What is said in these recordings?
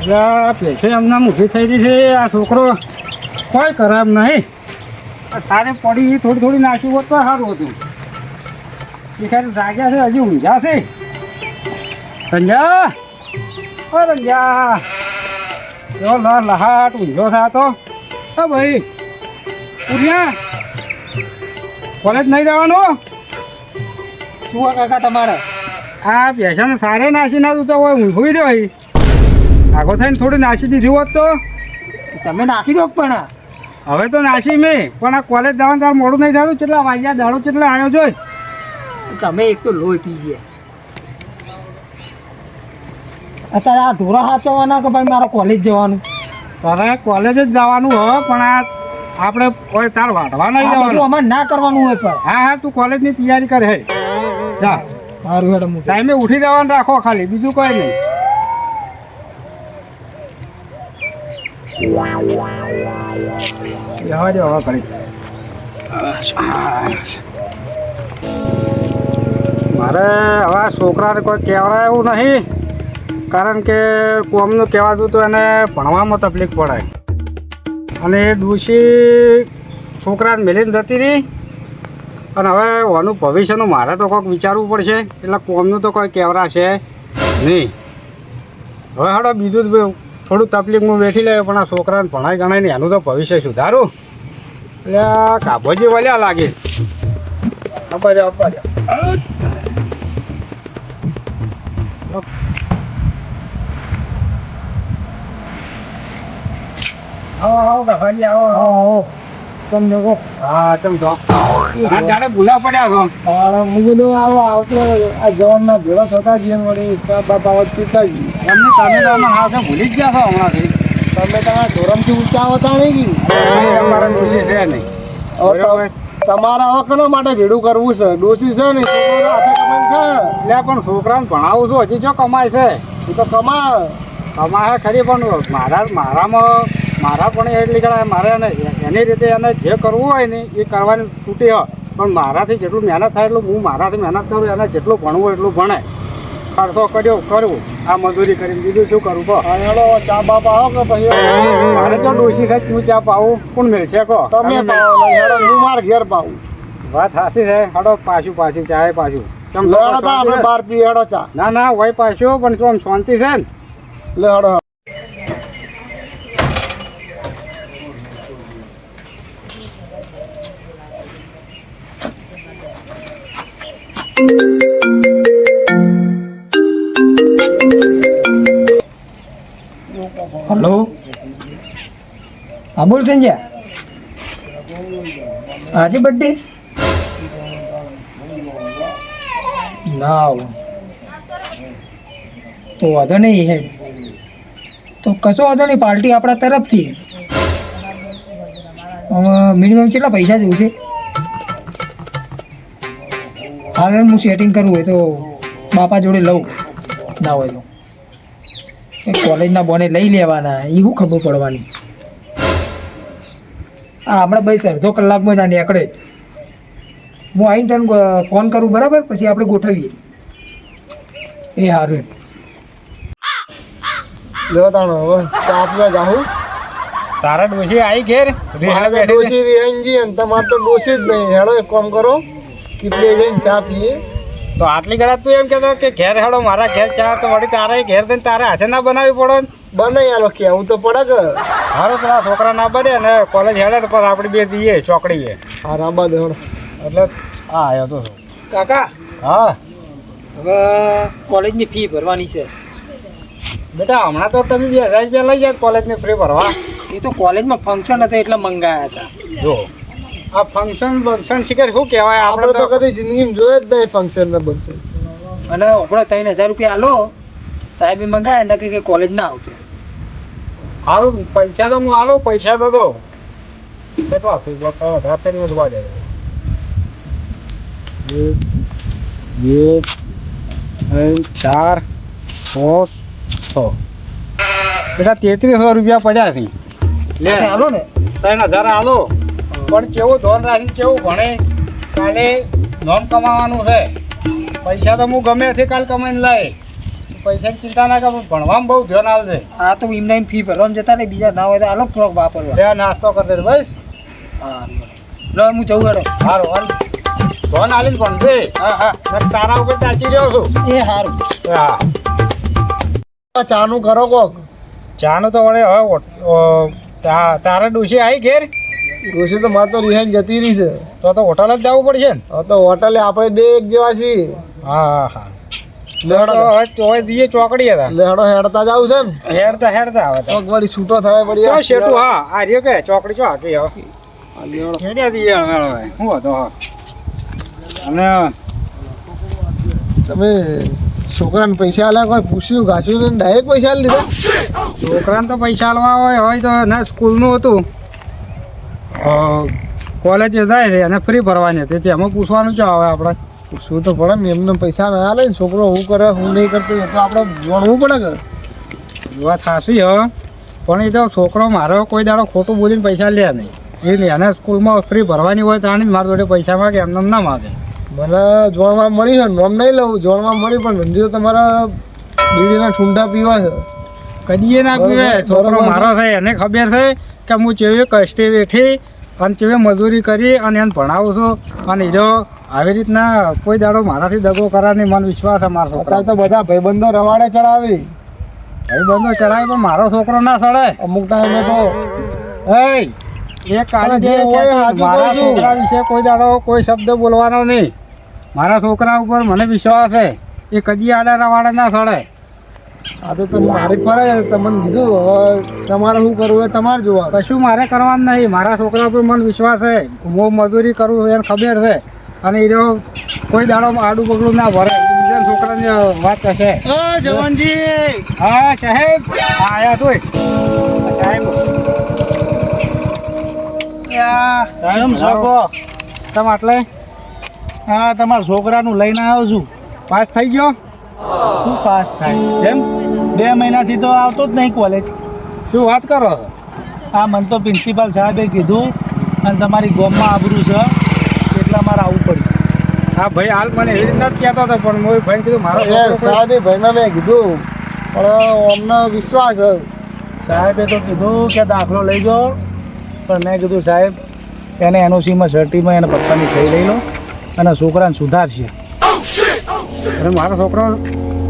એટલે પૈસે એમને ઊભી થઈ ગઈ છે આ છોકરો કોઈ કરે એમ નહીં તારે પડી થોડી થોડી નાસી હોત તો સારું હતું. શિખર જાગ્યા છે હજી ઊંઝા છે. સંજા ઓ રંજા એવો લ લહાટ ઊંઝો થા તો. હા ભાઈ ઉઠ્યા? કોલેજ નહીં જવાનું? શું કાકા તમારે? આ પેશન સારે નાસી ના તો હોય ઊંઘું દે અહીં આગો થઈને થોડું નાસી દીધું હોત તો? તમે નાખી દો પણ. હવે તો નાસી મેં પણ આ કોલેજ જવાનું તાર મોડું નહીં થતું કેટલા વાગ્યા દાડો કેટલા આવ્યો છો તમે એક તો લોહી પી ગયા. અત્યારે આ ઢોરા સાચવવાના કે ભાઈ મારે કોલેજ જવાનું? તારે કોલેજ જ જવાનું હો પણ આ આપણે કોઈ તાર વાટવા નહીં જવાનું. અમારે ના કરવાનું હોય પણ. હા હા તું કોલેજની તૈયારી કર હે. જા. સારું ટાઈમે ઉઠી જવાનું રાખો ખાલી બીજું કોઈ નહીં. જવા દે હવે ઘડી મારે હવે છોકરાને કોઈ કહેવાય એવું નહીં. કારણ કે કોમનું કહેવાતું તો એને ભણવામાં તકલીફ પડે અને એ દોષી છોકરાને મેલીને જતી રહી. અને હવે ઓનું ભવિષ્યનું મારે તો કોઈક વિચારવું પડશે. એટલે કોમનું તો કોઈ કહેવરાશે નહીં. હવે હડો બીજું જ બે- તકલીફમાં બેઠી લે, પણ આ છોકરાને ભણાઈ ગણાય ને એનું તો ભવિષ્ય સુધારું. એટલે કાબોજી વળ્યા લાગે. અપાર અપાર આવો આવો આવો આવો આવો. તમને કહો. હા તમે આ જાણે ભૂલા પડ્યા છો. મુગુનો આવો આવતો આ જવાનના ભેળો થતા જ એમ વળી બાપા વાત પીતા જ તમને તમે તો આમાં હાથે ભૂલી જ ગયા છો હમણાંથી? તમે તમારા ધોરણથી ઊંચા આવતા નહીં અમારા ડોસી છે નહીં. તમારા હકનો કના માટે ભેડું કરવું છે? ડોસી છે ને છોકરાના હાથે કમાઈ છે એટલે પણ છોકરાને ભણાવું છું હજી જો કમાય છે. એ તો કમા કમાય ખરી પણ મારા મારામાં મારા પણ એટલી ગણાય મારે એને એની રીતે એને જે કરવું હોય ને એ કરવાની છૂટી હોય. પણ મારાથી જેટલું મહેનત થાય એટલું હું મારાથી મહેનત કરું એને જેટલું ભણવું હોય એટલું ભણે. ખર્ચો કર્યો કરવું આ મજૂરી કરીને બીજું શું કરું કહો. હેલો ચા બાપ આવો કે પછી? મારે તો ડોસી થાય હું ચા પાવું કોણ મેળશે કહો. તમે પાવો હેડો હું માર ઘેર પાવું વાત હાસી છે. હડો પાછું પાછું ચાય પાછું. કેમ તા આપણે બાર પી હેડો ચા. ના ના હોય પાછું પણ જો આમ શાંતિ છે ને? લે હેડો. હલો? હા, બોલ સંજય. આજે બર્થડે ના, તો વાંધો નહીં હેડ તો કશો વાંધો નહીં, પાર્ટી આપણા તરફથી. મિનિમમ કેટલા પૈસા જોઈશે હાલ હું સેટિંગ કરવું હોય તો બાપા જોડે લઉં. ના હોય તો. એ કોલેજના બોને લઈ લેવાના. એ શું ખબર પડવાની? હા હમણાં બસ અડધો કલાકમાં જ આ નીકળે. હું આવીને તને ફોન કરું બરાબર? પછી આપણે ગોઠવીએ. એ સારું લે તાણ હવે ચા પીવા જાહું. તારા ડોસી આવી ઘેર? ડોસી રિહાઈનજી તમારે તો ડોસી જ નહીં. હેડો એક કામ કરો. કેટલી જઈને ચા પીએ. તો આટલી ગળા તું એમ કહેતો કે ઘેર હેડો મારા ઘેર ચા તો વળી તારે ઘેર દઈને તારે હાથે ના બનાવવી પડે બને યાર આલો કેવું તો પડે કે હારો પેલા છોકરા ના બને ને કોલેજ હેડે તો પણ આપણે બે જઈએ ચોકડીએ. હા રાબા દે એટલે હા આવ્યો તો કાકા હા. હવે કોલેજની ફી ભરવાની છે. બેટા હમણાં તો તમે બે હજાર રૂપિયા લઈ જાય કોલેજની ફ્રી ભરવા. એ તો કોલેજમાં ફંક્શન હતું એટલે મંગાયા હતા. જો. આ ફંક્શન ફંક્શન શીખર શું કહેવાય? આપણે તો કદી જિંદગીમાં જોયે જ નહીં ફંક્શન ને બનશે અને આપણે ત્રણ હજાર રૂપિયા આલો સાહેબે મંગાય નક્કી કે કોલેજ ના આવતી સારું પૈસા તો હું આલો પૈસા તો દો. કેટલા હશે રાત્રે જોવા જાય એક ચાર પાંચ છ. બેટા તેત્રીસો રૂપિયા પડ્યા છે. લે. હાલો ને. ત્રણ હજાર આલો. પણ કેવું ધોન રાખી કેવું ભણે? કાલે નોમ કમાવાનું છે. પૈસા તો હું ગમે તે કાલ કમાઈને લાય. પૈસાની ચિંતા ના કરો ભણવામાં બહુ ધ્યાન આવશે આ તો એમને એમ ફી ભરવામાં જતા ને બીજા ના હોય તો અલગ થોડોક વાપરવા. બે નાસ્તો કરી દે બસ. હા લો હું જઉં હેડો. સારું હાલ ધોન આલીને ભણશે હા હા. તારા ઉપર ચાચી રહ્યો છું. એ સારું હા. ચાનું કરો કોક. ચાનું તો વળે હવે તારા ડોશી આવી ઘેર? ડોશી તો મારે તો રિહાઈ જતી રહી છે. તો તો હોટલ જ જવું પડશે ને? તો હોટલે આપણે બે એક જેવા છીએ. હા હા હા. તો ચોકડી હતા લેડો હેડતા જાવ છે ને? હેડતા હેડતા આવે તો. વળી છૂટો થાય વળી શેઠું હા આ રહ્યો કે ચોકડી ચો હાકી હવે. હેડ્યા હવે. શું હતો? હા અને તમે છોકરાને પૈસા આલ્યા કોઈ પૂછ્યું? ને ડાયરેક્ટ પૈસા લીધા છોકરાને તો પૈસા આલવા હોય હોય તો ના સ્કૂલનું હતું. કોલેજે જાય છે અને ફ્રી ભરવાની. હતી તેમાં પૂછવાનું છે હવે આપણે. પૂછવું તો પડે ને એમને પૈસા ના લે ને છોકરો હું કરે હું નહીં કરતો એ તો આપણે જોડવું પડે કે. વાત સાચી હ. પણ એ તો છોકરો મારો કોઈ દાડો ખોટું બોલીને પૈસા લે નહીં. એ લે અને સ્કૂલમાં ફ્રી ભરવાની હોય તાણી જ મારા જોડે પૈસા માગે એમને ના માગે. મને જોણમાં મળી છે નોમ નહીં લઉં જોણમાં મળી પણ રંજીતો તમારા બીડીના ઠુંડા પીવા છે. કદીએ ના પીવે છોકરો મારો છે એને ખબર છે કે હું ચેવી કષ્ટે બેઠી અને ચેવી મજૂરી કરી અને એને ભણાવું છું. અને જો આવી રીતના કોઈ દાડો મારાથી દગો કરાની મને વિશ્વાસ છે મારો છોકરો અત્યારે તો બધા ભાઈબંધો રવાડે ચડાવી. ભાઈબંધો ચડાવે પણ મારો છોકરો ના ચડે અમુક ટાઈમે તો એ કાલે જે હોય મારા છોકરા વિશે કોઈ દાડો કોઈ શબ્દ બોલવાનો નહીં. મારા છોકરા ઉપર મને વિશ્વાસ છે. એ કદી આડા રવાડે ના ચડે આ તો તમે મારી ફરજ તમને કીધું હવે તમારે શું કરવું એ તમારે જોવા કશું મારે કરવાનું નહીં. મારા છોકરા પર મને વિશ્વાસ છે. હું મજૂરી કરું છું એને ખબર છે. અને એ જો કોઈ દાડો આડું પગલું ના ભરે. બીજા છોકરાની વાત કહેશે જવાનજી! હા સાહેબ! હા આયા તોય. સાહેબ. કેમ છો તમે આટલે? હા તમારા છોકરાનું લઈને આવ્યો છું. પાસ થઈ ગયો? શું પાસ થાય? એમ? બે મહિનાથી તો આવતો જ નહીં કોલેજ શું વાત કરો છો? આ મને તો પ્રિન્સિપાલ સાહેબે કીધું અને તમારી ગોમમાં આબરું છે એટલા મારે આવવું પડ્યું. હા ભાઈ હાલ મને એવી રીતના જ કહેતો હતો પણ હું ભાઈ કીધું મારો સાહેબે ભાઈને મેં કીધું પણ અમને વિશ્વાસ સાહેબે તો કીધું કે દાખલો લઈ ગયો પણ મેં કીધું સાહેબ એને એનઓસીમાં સર્ટીમાં એને પપ્પાની સહી લઈ લો અને છોકરાને સુધારશે. અને મારો છોકરો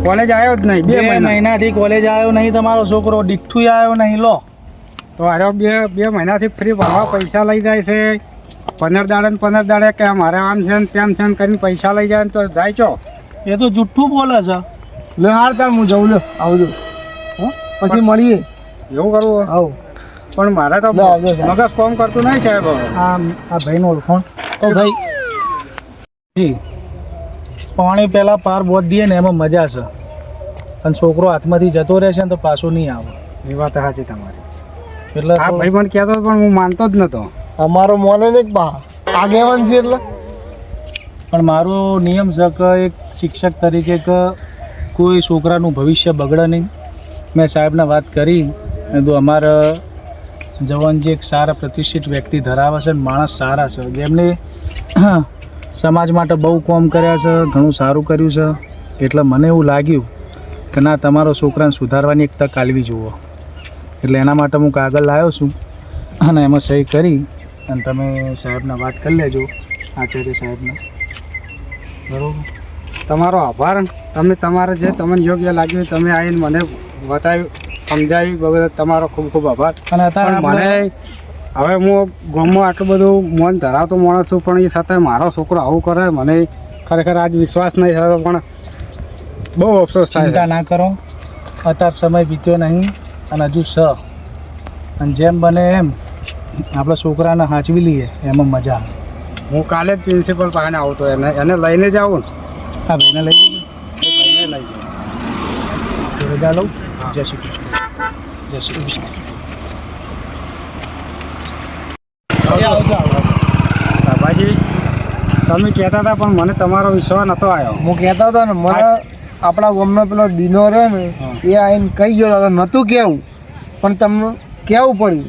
કોલેજ આવ્યો જ નહીં બે બે મહિના. મહિનાથી કોલેજ આવ્યો નહીં તમારો છોકરો દીઠું આવ્યો નહીં લો. તો આરો બે બે મહિનાથી ફ્રી ભણવા પૈસા લઈ જાય છે. પંદર દાડે પંદર દાડે કે મારે આમ છે ને તેમ છે ને કરીને પૈસા લઈ જાય ને તો જાય છો એ તો જુઠ્ઠું બોલે છે. લે હાર તાર હું જઉં લે આવજો. હો? પછી મળીએ. એવું કરવું આવું. પણ મારે તો મગજ કોમ કરતું નહીં સાહેબ આ ભાઈનું ઓળખોણ ઓ ભાઈ. જી. પાણી પહેલાં પાર બોધ દઈએ ને એમાં મજા છે. અને છોકરો હાથમાંથી જતો રહેશે ને તો પાછો નહીં આવે. એ વાત સાચી તમારી. એટલે હા ભાઈ પણ કહેતો હતો પણ હું માનતો જ નતો. અમારો મોને ને બા આગેવાન છે એટલે. પણ મારો નિયમ છે કે એક શિક્ષક તરીકે કે કોઈ છોકરાનું ભવિષ્ય બગડે નહીં. મેં સાહેબને વાત કરી ને તો અમારા જવાનજી એક સારા પ્રતિષ્ઠિત વ્યક્તિ ધરાવે છે અને માણસ સારા છે. જેમને સમાજ માટે બહુ કોમ કર્યા છે ઘણું સારું કર્યું છે. એટલે મને એવું લાગ્યું કે ના તમારો છોકરાને સુધારવાની એક તક આલવી જુઓ. એટલે એના માટે હું કાગળ લાવ્યો છું અને એમાં સહી કરી અને તમે સાહેબને વાત કરી લેજો આચાર્ય સાહેબને. બરાબર? તમારો આભાર તમે તમારે જે તમને યોગ્ય લાગ્યું તમે આવીને મને બતાવ્યું સમજાવી બગર તમારો ખૂબ ખૂબ આભાર. અને અત્યારે મને હવે હું ગામમાં આટલું બધું મન ધરાવતો માણસ છું પણ એ સાથે મારો છોકરો આવું કરે મને ખરેખર આજ વિશ્વાસ નહીં થતો પણ બહુ અફસોસ થાય ચિંતા ના કરો. અત્યારે સમય વીત્યો નહીં અને હજુ છ. અને જેમ બને એમ આપણે છોકરાને સાચવી લઈએ એમાં મજા આવે. હું કાલે જ પ્રિન્સિપલ પાસે આવતો એને એને લઈને જ આવું હા ભાઈને લઈ જઈએ ભાઈને લઈ જાઉં રજા લઉં. જય શ્રી કૃષ્ણ. જય શ્રી કૃષ્ણ આવજો આવજો બાબાજી તમે કહેતા હતા પણ મને તમારો વિશ્વાસ નહોતો આવ્યો. હું કહેતો હતો ને મને આપણા ગામનો પેલો દિનો રહે ને એ આવીને કહી ગયો હતો નહોતું કેવું પણ તમને કેવું પડ્યું?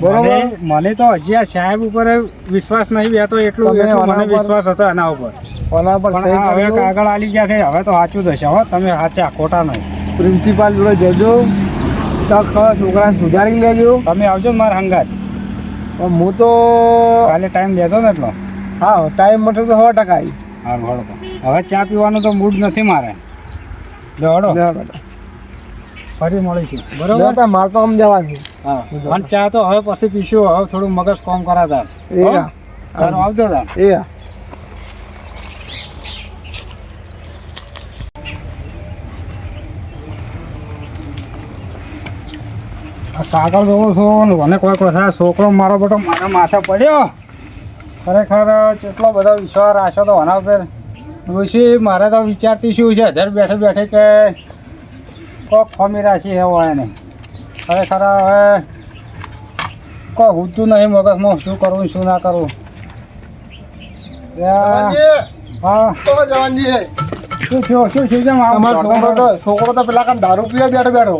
બરોબર? મને- તો હજી આ સાહેબ ઉપર વિશ્વાસ નહીં બેઠો એટલું મને વિશ્વાસ હતો એના ઉપર. ઓના પર હવે આગળ કાગળ આલી ગયા છે હવે તો સાચું થશે હો તમે સાચા ખોટા નહીં. પ્રિન્સિપાલ જોડે જજો છોકરાને સુધારી લેજો. તમે આવજો મારા હંગાત. હું તો કાલે ટાઈમ લેતો ને એટલો. હા ટાઈમ માટે તો સો ટકા આવી હળો તો. હવે ચા પીવાનો તો મૂડ નથી મારે. જો હળો ફરી મળીશું. બરોબર? બરોબર મારે તો આમ જવાનું હા. ચા તો હવે પછી પીશું. હવે થોડું મગજ કોમ કરાતા. એ. આવજો તા એ કાગળ જોઉં છું અને મને કોઈ কথা છોકરો મારો બેટો મારા માથે પડ્યો. ખરેખર કેટલો બધો વિશ્વાસ રાખ્યો તો આના ઉપર. ઋષિ મારે તો વિચારતી શું છે? અધર બેઠે બેઠે કે કોક ફમી રાખી એવો એને. ખરેખર હવે કોઈ હુતું નહીં મગજમાં શું કરવું શું ના કરવું હા. શું થયું શું છે? છોકરો તો છોકરો તો પેલા કાં દારૂ પીવા બેઠો બેઠો.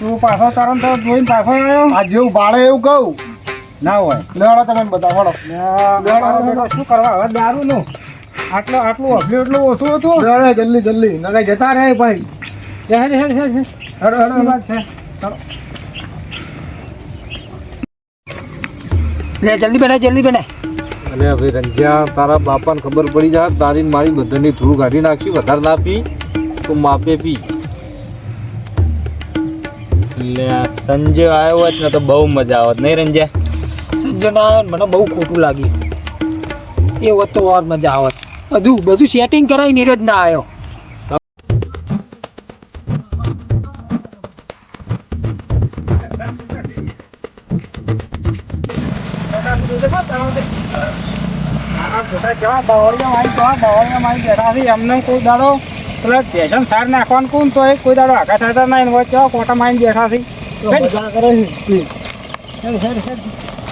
તું પાછો તારો તો જોઈને પાછો આવ્યો? આ જેવું બાળે એવું કહું. ના હોય. લેવાડો તમે બતાવો હળો શું કરવા? હવે દારૂનું આટલો આટલું અફલું એટલું ઓછું હતું? લેવાડો જલ્દી જલ્દી. નગાઈ જતા રહે ભાઈ. હેડ હેડ હેડ હેડ હેડો હેડો શું હેડો. વાત છે? ચાલો. લે જલ્દી બેઠા જલ્દી બેઠા. અને હવે રંજ્યા તારા બાપાને ખબર પડી જાય તારી મારી બધાની ધૂળ કાઢી નાખી વધારે ના પી તો માપે પી. એટલે સંજય આવ્યો હોત ને તો બહુ મજા આવત. નહીં રંજ્યા? સંજય ના આવ્યો મને બહુ ખોટું લાગ્યું. એ હોત તો વાર મજા આવત. બધું બધું સેટિંગ કરાવી નીરજ ના આવ્યો. કેવા બાવળિયા મારી કેવા બાવળિયા મારી બેઠા એમને કોઈ દાડો પેલા સ્ટેશન સાર નાખવાનું કોણ તો એ કોઈ દાડો આખા થતા નહીં હોય કેવા કોટા મારી બેઠા છે.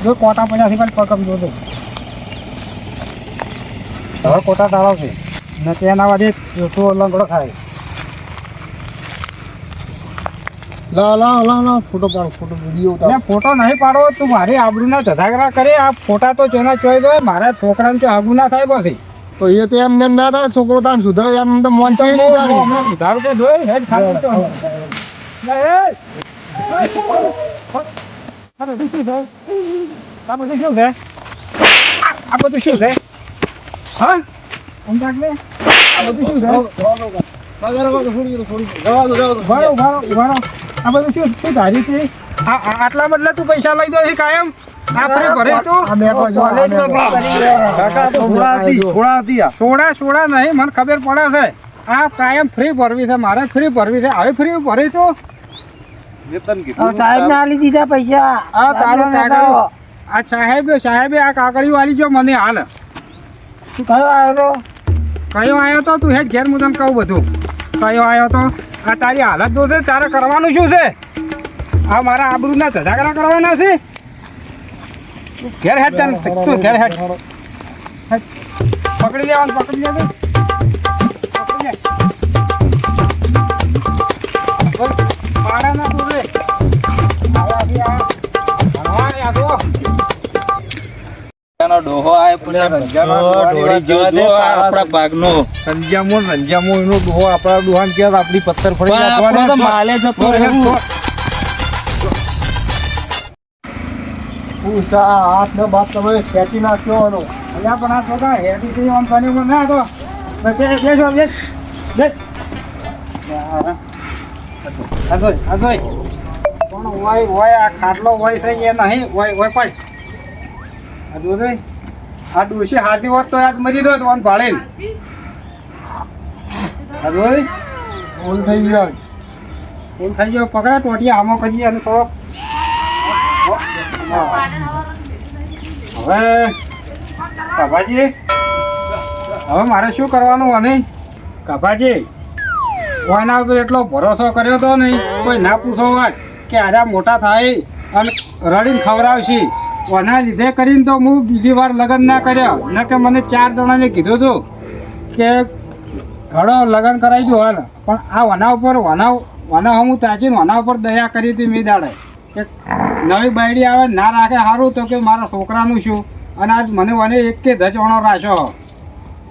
જો કોટા છે પણ પકમ જોજો હવે કોટા છે. ને તેના વાદે ચોથો લંગડો થાય. લાવ લાવ લાવ લાવ. ફોટો પાડો ફોટો વીડિયો ઉતારો. ફોટો નહીં પાડો તું મારી આબરૂના ધધાગરા કરે. આ ફોટા તો ચોના ચોઈ દો મારા છોકરાને તો આબરૂ ના થાય પછી. તો એ તો એમ એમ ના થાય છોકરો તાણ સુધરે એમ તો મોન ચાઈ નહીં થાય ધારો તો જોઈ હેડ ખાલી તો. આ બધું શું છે? આ બધું શું છે આ બધું શું છે હા સમજાક લે આ બધું શું છે ઉભારો, ઉભારો, ઉભારો. આ બધું શું શું ધારી છે આ આ- આટલા બદલે તું પૈસા લઈ દો છે કાયમ આ ભરે તું જો, સોડા સોડા નહીં મને ખબર પડે છે. આ કાયમ ફ્રી ભરવી છે મારે ફ્રી ભરવી છે. હવે ફ્રી ભરી તો? સાહેબ ને આલી દીધા પૈસા. આ તારું કાગળ. આ સાહેબ સાહેબે આ કાગળિયું વાલી જો મને હાલ. કયો આવ્યો કયો આવ્યો તો? તું હેડ ઘેર મુ તને કહું બધું. કયો આવ્યો તો? આ તારી હાલત જો છે તારે કરવાનું શું છે? આ મારા આબરૂના ધજાગરા કરવાના છે? ઘેર હેડ તને. તું ઘેર હેડ. પકડી લેવાનું પકડી લેવાનું પકડી લે. બોલ, મારા ના તું રે આવા બી આ. ભણવા યા તો એનો ડોહો આવે પણ ઢોળી જેવો જો આ આપણા ભાગનો. રંજામો રંજામો એનો ડોહો આપણા ડોહાન ક્યાં પથ્થર ફરી માલે જતો પૂછા, હાથ ને બાપ તમે ખેંચી નાખ્યો હતો અલ્યા પણ આ છોકરા હેઠી થી આમ પણ ના તો બસ બેસ બેસ. આ જોઈ પણ હોય હોય આ ખાટલો હોય છે એ નહીં હોય હોય પણ. હજુ જોઈ. આ ડોશી હાથી હોત તો યાદ મરી દો તો ભાળે આ જોઈ. ભૂલ થઈ ગયો એમ થઈ ગયો પકડા ટોટી આમો કરીએ અને થોડોક હવે, કાભાજી, હવે મારે શું કરવાનું અને કાભાજી, કોઈના ઉપર એટલો ભરોસો કર્યો તો નહીં? કોઈ ના પૂછો વાત કે આરા મોટા થાય અને રડીને ખવડાવશે. કોના લીધે કરીને તો હું બીજી વાર લગ્ન ના કર્યા. ન કે મને ચાર જણાને કીધું હતું કે ઘડો લગ્ન કરાવી દો હાલ. પણ આ વના ઉપર, વના વના હું તાચીને વના ઉપર દયા કરી હતી મેં દાડે. કે નવી બાયડી આવે ના રાખે સારું તો કે મારા છોકરાનું શું? અને આજ મને વને એક કે ધચવણો રાખ્યો.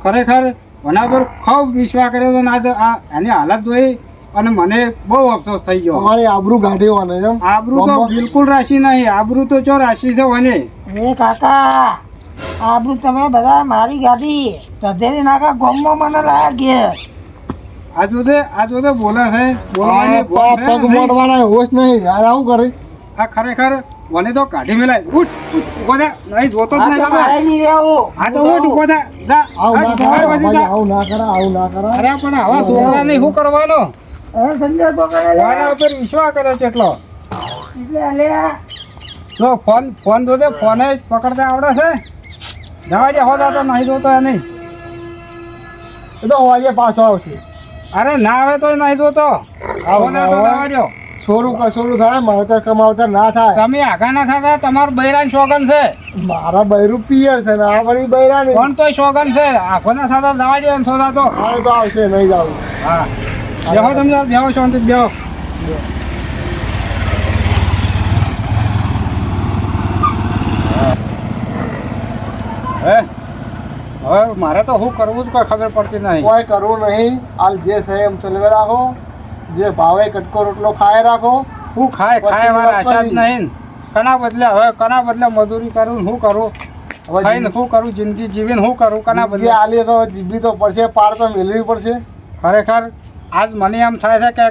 ખરેખર મના પર ખૂબ વિશ્વાસ કર્યો હતો ને આજ આ એની હાલત જોઈ અને મને બહુ અફસોસ થઈ ગયો. તમારી આબરૂ ગાડી વાને છે આબરૂ તો બિલકુલ રાશિ નહીં. આબરૂ તો ચો રાશિ છે મને એ કાકા આબરું તમે બધા મારી ગાડી. તધેરી નાકા ગોમમાં મને લાયા ઘેર. આ જોતે આ જોતે બોલે છે. બોલવાની પગ. મોડવાના હોશ નહીં. યાર આવું કરે. આ ખરેખર મને તો કાઢી મેલાય. ઉઠ ઉઠ, ઊભો થા. નહીં જોતો જ નહીં રહેવું. આ તો ઉઠ ઊભો થા. જા. આવ ના કરા. આવું ના કરા આવ ના કરા અરે પણ આવા છોકરાને શું કરવાનો? અરે સંજય લે. વાળા ઉપર વિશ્વાસ કરે છે એટલો. એટલે અલ્યા, જો ફોન ફોન જોતે ફોને જ પકડતા આવડે છે. જવા દે હોતા તો નહીં જોતો એ નહીં. એ તો હોજે પાછો આવશે. અરે ના આવે તો નહીં જોતો. આવો, ના તો જવા. સોરું કસોરું થાય માવતર કમાવતર ના થાય. તમે આગા ના થતા તમારું બૈરાન શોગન છે. મારા બૈરું પિયર છે ને આ વળી બૈરાન. કોણ તોય શોગન છે? આખો ના થતા જવા દે થોડા તો. હવે તો આવશે નહીં જાવ હા. બેહો તમને બેહો શાંતિ બેહો. હે. હવે મારે તો શું કરવું જ કોઈ ખબર પડતી નહીં. કોઈ કરવું નહીં. હાલ જે છે એમ ચલવે રાખો. જે ભાવે કટકો રોટલો ખાય રાખો. હું ખાય ખાય મારા આશા જ નહીં. કના બદલે હવે કના બદલે મજૂરી કરું શું કરું? હવે ખાઈને શું કરું? જિંદગી જીવીને શું કરું કના બદલે? આલીએ તો જીભી તો પડશે પાર તો મેળવી પડશે. ખરેખર આજ મને એમ થાય છે કે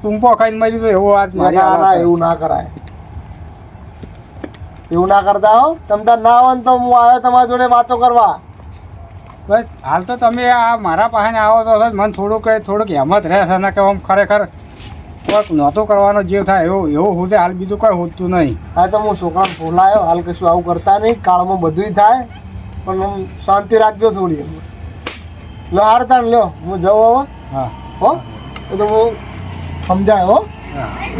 ટૂંપો ખાઈને મરી તો એવો આજ મારી. એવું ના કરાય. એવું ના કરતા હો. તમ તાર ના ને તો હું આવ્યો તમારી જોડે વાતો કરવા. બસ હાલ તો તમે આ મારા પાસે આવો તો મને થોડુંક થોડુંક હેમત રહેશે ને કે આમ ખરેખર કોઈક નહોતું કરવાનો જીવ થાય એવું એવું હું હાલ બીજું કંઈ હોતું નહીં. હા તો હું છોકરાને ફોલાયો હાલ કશું આવું કરતા નહીં કાળમાં બધુંય થાય પણ આમ શાંતિ રાખજો થોડી. લો હાર તાણ લ્યો હું જાઉં હવે. હા. હો? એ તો હું સમજાય હો. હા.